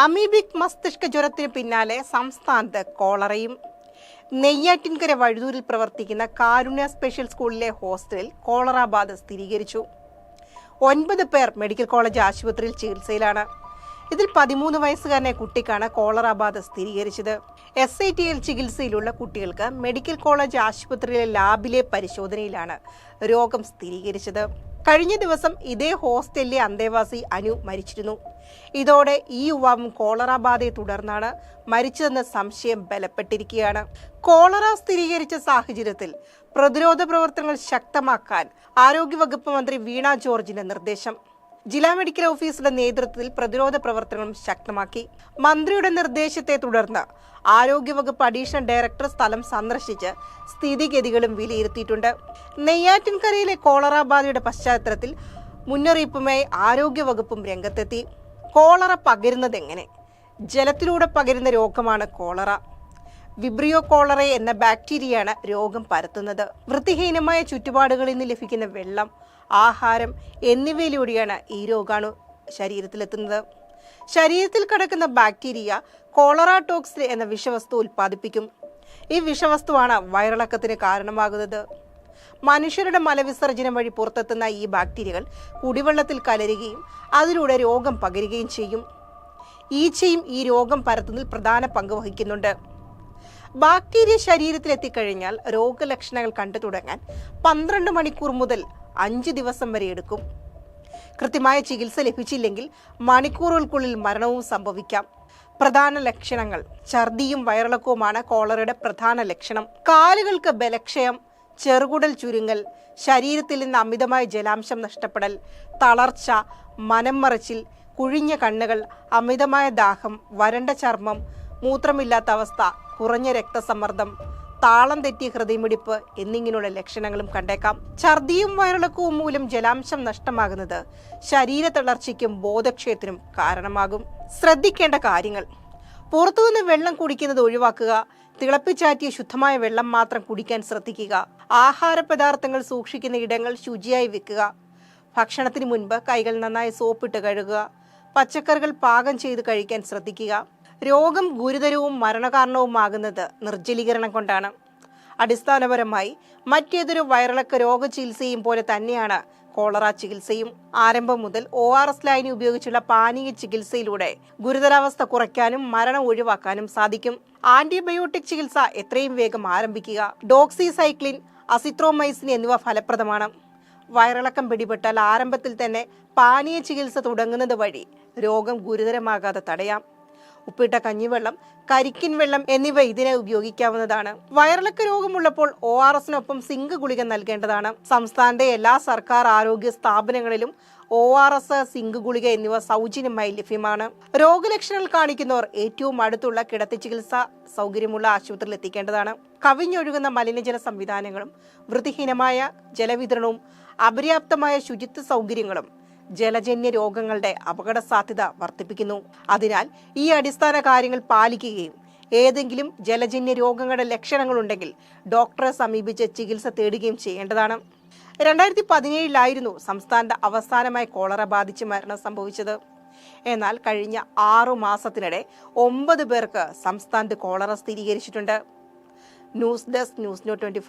Amoebic മസ്തിഷ്ക ജ്വരത്തിന് പിന്നാലെ സംസ്ഥാനത്ത് കോളറയും. നെയ്യാറ്റിൻകര വഴുതൂരിൽ പ്രവർത്തിക്കുന്ന കാരുണ്യ സ്പെഷ്യൽ സ്കൂളിലെ ഹോസ്റ്റലിൽ കോളറ ബാധ സ്ഥിരീകരിച്ചു. ഒൻപത് പേർ മെഡിക്കൽ കോളേജ് ആശുപത്രിയിൽ ചികിത്സയിലാണ്. ഇതിൽ പതിമൂന്ന് വയസ്സുകാരനെ കുട്ടിക്കാണ് കോളറ ബാധ സ്ഥിരീകരിച്ചത്. എസ് ഐ ടി എൽ ചികിത്സയിലുള്ള കുട്ടികൾക്ക് മെഡിക്കൽ കോളേജ് ആശുപത്രിയിലെ ലാബിലെ പരിശോധനയിലാണ് രോഗം സ്ഥിരീകരിച്ചത്. കഴിഞ്ഞ ദിവസം ഇതേ ഹോസ്റ്റലിലെ അന്തേവാസി അനു മരിച്ചിരുന്നു. ഇതോടെ ഈ യുവാവും കോളറ ബാധയെ തുടർന്നാണ് മരിച്ചതെന്ന സംശയം ബലപ്പെട്ടിരിക്കുകയാണ്. കോളറ സ്ഥിരീകരിച്ച സാഹചര്യത്തിൽ പ്രതിരോധ പ്രവർത്തനങ്ങൾ ശക്തമാക്കാൻ ആരോഗ്യവകുപ്പ് മന്ത്രി വീണ ജോർജിന്റെ നിർദ്ദേശം. ജില്ലാ മെഡിക്കൽ ഓഫീസിന്റെ നേതൃത്വത്തിൽ പ്രതിരോധ പ്രവർത്തനങ്ങളും ശക്തമാക്കി. മന്ത്രിയുടെ നിർദ്ദേശത്തെ തുടർന്ന് ആരോഗ്യവകുപ്പ് അഡീഷണൽ ഡയറക്ടർ സ്ഥലം സന്ദർശിച്ച് സ്ഥിതിഗതികളും വിലയിരുത്തിയിട്ടുണ്ട്. നെയ്യാറ്റിൻകരയിലെ കോളറ ബാധയുടെ പശ്ചാത്തലത്തിൽ മുന്നറിയിപ്പുമായി ആരോഗ്യവകുപ്പും രംഗത്തെത്തി. കോളറ പകരുന്നത് എങ്ങനെ? ജലത്തിലൂടെ പകരുന്ന രോഗമാണ് കോളറ. വിബ്രിയോ കോളറ എന്ന ബാക്ടീരിയയാണ് രോഗം പരത്തുന്നത്. വൃത്തിഹീനമായ ചുറ്റുപാടുകളിൽ നിന്ന് ലഭിക്കുന്ന വെള്ളം ആഹാരം എന്നിവയിലൂടെയാണ് ഈ രോഗാണു ശരീരത്തിലെത്തുന്നത്. ശരീരത്തിൽ കിടക്കുന്ന ബാക്ടീരിയ കോളറ ടോക്സിൻ എന്ന വിഷവസ്തു ഉൽപ്പാദിപ്പിക്കും. ഈ വിഷവസ്തുവാണ് വയറിളക്കത്തിന് കാരണമാകുന്നത്. മനുഷ്യരുടെ മലവിസർജനം വഴി പുറത്തെത്തുന്ന ഈ ബാക്ടീരിയകൾ കുടിവെള്ളത്തിൽ കലരുകയും അതിലൂടെ രോഗം പകരുകയും ചെയ്യും. ഈച്ചയും ഈ രോഗം പരത്തുന്നതിൽ പ്രധാന പങ്ക് വഹിക്കുന്നുണ്ട്. ബാക്ടീരിയ ശരീരത്തിൽ എത്തിക്കഴിഞ്ഞാൽ രോഗലക്ഷണങ്ങൾ കണ്ടു തുടങ്ങാൻ പന്ത്രണ്ട് മണിക്കൂർ മുതൽ അഞ്ച് ദിവസം വരെ എടുക്കും. കൃത്യമായ ചികിത്സ ലഭിച്ചില്ലെങ്കിൽ മണിക്കൂറുകൾക്കുള്ളിൽ മരണവും സംഭവിക്കാം. പ്രധാന ലക്ഷണങ്ങൾ ഛർദിയും വയറിളക്കവുമാണ് കോളറയുടെ പ്രധാന ലക്ഷണം. കാലുകൾക്ക് ബലക്ഷയം ചെറുകുടൽ ചുരുങ്ങൽ ശരീരത്തിൽ നിന്ന് അമിതമായ ജലാംശം നഷ്ടപ്പെടൽ തളർച്ച മനം മറച്ചിൽ കുഴിഞ്ഞ കണ്ണുകൾ അമിതമായ ദാഹം വരണ്ട ചർമ്മം മൂത്രമില്ലാത്ത അവസ്ഥ കുറഞ്ഞ രക്തസമ്മർദ്ദം താളം തെറ്റിയ ഹൃദയമിടിപ്പ് എന്നിങ്ങനെയുള്ള ലക്ഷണങ്ങളും കണ്ടേക്കാം. ഛർദിയും വയറിളക്കവും മൂലം ജലാംശം നഷ്ടമാകുന്നത് ശരീര തളർച്ചയ്ക്കും ബോധക്ഷയത്തിനും കാരണമാകും. ശ്രദ്ധിക്കേണ്ട കാര്യങ്ങൾ. പുറത്തുനിന്ന് വെള്ളം കുടിക്കുന്നത് ഒഴിവാക്കുക തിളപ്പിച്ചാറ്റിയ ശുദ്ധമായ വെള്ളം മാത്രം കുടിക്കാൻ ശ്രദ്ധിക്കുക ആഹാര പദാർത്ഥങ്ങൾ സൂക്ഷിക്കുന്ന ഇടങ്ങൾ ശുചിയായി വെക്കുക ഭക്ഷണത്തിന് മുൻപ് കൈകൾ നന്നായി സോപ്പിട്ട് കഴുകുക പച്ചക്കറികൾ പാകം ചെയ്ത് കഴിക്കാൻ ശ്രദ്ധിക്കുക രോഗം ഗുരുതരവും മരണകാരണവുമാകുന്നത് നിർജലീകരണം കൊണ്ടാണ്. അടിസ്ഥാനപരമായി മറ്റേതൊരു വയറിളക്ക രോഗ ചികിത്സയും പോലെ തന്നെയാണ് കോളറ ചികിത്സയും. ആരംഭം മുതൽ ഒ ആർ എസ് ലൈനി ഉപയോഗിച്ചുള്ള പാനീയ ചികിത്സയിലൂടെ ഗുരുതരാവസ്ഥ കുറയ്ക്കാനും മരണം ഒഴിവാക്കാനും സാധിക്കും. ആന്റിബയോട്ടിക് ചികിത്സ എത്രയും വേഗം ആരംഭിക്കുക. ഡോക്സിസൈക്ലിൻ അസിത്രോമൈസിൻ എന്നിവ ഫലപ്രദമാണ്. വയറിളക്കം പിടിപെട്ടാൽ ആരംഭത്തിൽ തന്നെ പാനീയ ചികിത്സ തുടങ്ങുന്നത് വഴി രോഗം ഗുരുതരമാകാതെ തടയാം. ഉപ്പിട്ട കഞ്ഞിവെള്ളം കരിക്കിൻ വെള്ളം എന്നിവ ഇതിനെ ഉപയോഗിക്കാവുന്നതാണ്. വയറിളക്ക രോഗമുള്ളപ്പോൾ ഒ ആർ എസിനൊപ്പം സിങ്ക് ഗുളിക നൽകേണ്ടതാണ്. സംസ്ഥാനത്തെ എല്ലാ സർക്കാർ ആരോഗ്യ സ്ഥാപനങ്ങളിലും ഒ ആർ എസ് സിങ്ക് ഗുളിക എന്നിവ സൗജന്യമായി ലഭ്യമാണ്. രോഗലക്ഷണങ്ങൾ കാണിക്കുന്നവർ ഏറ്റവും അടുത്തുള്ള കിടത്തി ചികിത്സ സൗകര്യമുള്ള ആശുപത്രിയിൽ എത്തിക്കേണ്ടതാണ്. കവിഞ്ഞൊഴുകുന്ന മലിനജല സംവിധാനങ്ങളും വൃത്തിഹീനമായ ജലവിതരണവും അപര്യാപ്തമായ ശുചിത്വ സൗകര്യങ്ങളും ജലജന്യ രോഗങ്ങളുടെ അപകട സാധ്യത വർദ്ധിപ്പിക്കുന്നു. അതിനാൽ ഈ അടിസ്ഥാന കാര്യങ്ങൾ പാലിക്കുകയും ഏതെങ്കിലും ജലജന്യ രോഗങ്ങളുടെ ലക്ഷണങ്ങൾ ഉണ്ടെങ്കിൽ ഡോക്ടറെ സമീപിച്ച് ചികിത്സ തേടുകയും ചെയ്യേണ്ടതാണ്. രണ്ടായിരത്തി പതിനേഴിലായിരുന്നു സംസ്ഥാനത്ത് അവസാനമായി കോളറ ബാധിച്ച് മരണം സംഭവിച്ചത്. എന്നാൽ കഴിഞ്ഞ ആറു മാസത്തിനിടെ ഒമ്പത് പേർക്ക് സംസ്ഥാനത്ത് കോളറ സ്ഥിരീകരിച്ചിട്ടുണ്ട്. News desk news no twenty